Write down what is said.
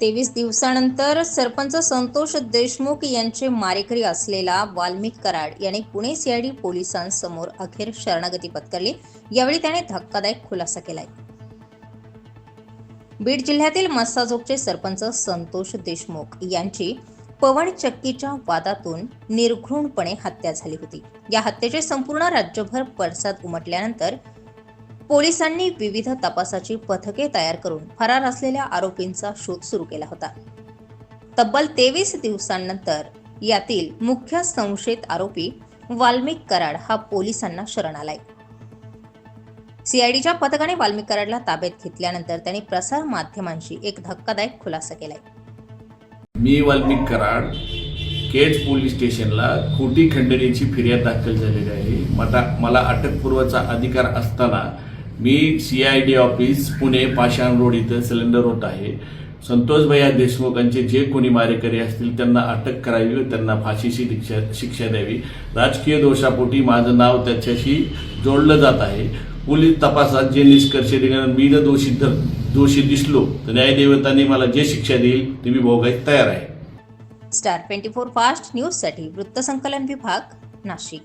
तेवीस दिवसानंतर सरपंच संतोष देशमुख यांचे मारेकरी असलेला वाल्मिक कराड याने पुणे सीआयडी पोलिसांसमोर अखेर शरणागती पत्करली. यावेळी त्याने धक्कादायक खुलासा केलाय. बीड जिल्ह्यातील मस्साजोगचे सरपंच संतोष देशमुख यांची पवन चक्कीच्या वादातून निर्घृणपणे हत्या झाली होती. या हत्येचे संपूर्ण राज्यभर पडसाद उमटल्यानंतर पोलिसांनी विविध तपासाची पथके तयार करून फरार असलेल्या आरोपींचा शोध सुरू केला होता. तब्बल तेवीस दिवसांनंतर यातील मुख्य संशयित आरोपी वाल्मिक कराड हा पोलिसांना शरण आलाय. सीआयडीच्या पथकाने वाल्मिक कराडला ताब्यात घेतल्यानंतर त्यांनी प्रसार माध्यमांशी एक धक्कादायक खुलासा केलाय. मी वाल्मिक कराड केज पोलीस स्टेशनला खोटी खंडणीची फिर्याद दाखल झालेली आहे. मला मला अटकपूर्वचा अधिकार असताना मी C I D office Pune Pashan road इथं सिलेंडर होत आहे. संतोष भैया देशमुखांचे जे कोणी मारेकरी असतील त्यांना अटक करावी व त्यांना फाशीची शिक्षा शिक्षा द्यावी. राजकीय दोषापोटी माझं नाव त्याच्याशी जोडलं जात आहे. पोलीस तपासात जे निष्कर्ष निघणार मी जर दोषी धर दोषी दिसलो तर न्यायदेवताने मला जे शिक्षा देईल ते मी भोगायला तयार आहे. स्टार ट्वेंटी फोर फास्ट न्यूजसाठी वृत्तसंकलन विभाग नाशिक.